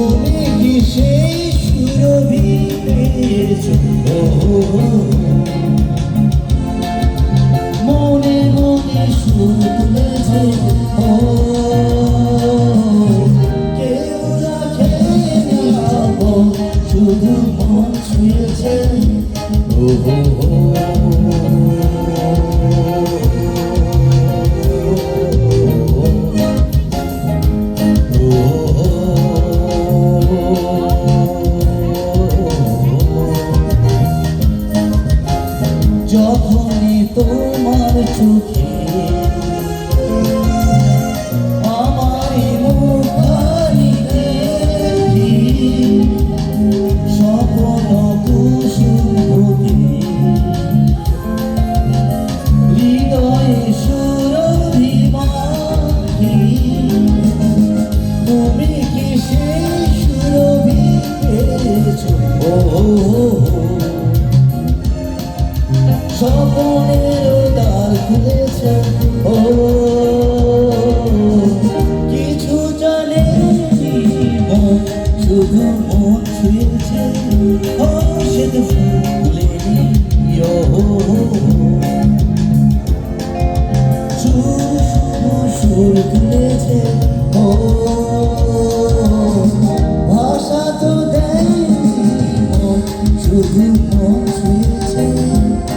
তুমি কি সেই সুরভির মনে মনে সুর তুলেছে কেউ রাখে শুধু মন ছুঁয়েছে। ও। যখনই তোমার চোখে স্বপনেরও দ্বার খুলেছে। ও, কিছু জানে জীবন শুধু মন ছুঁয়েছে। ও, সে তো ফুলেনি সুর খুলেছে ও, ভাষা তো দেয় শুধু মন ছুঁয়েছে।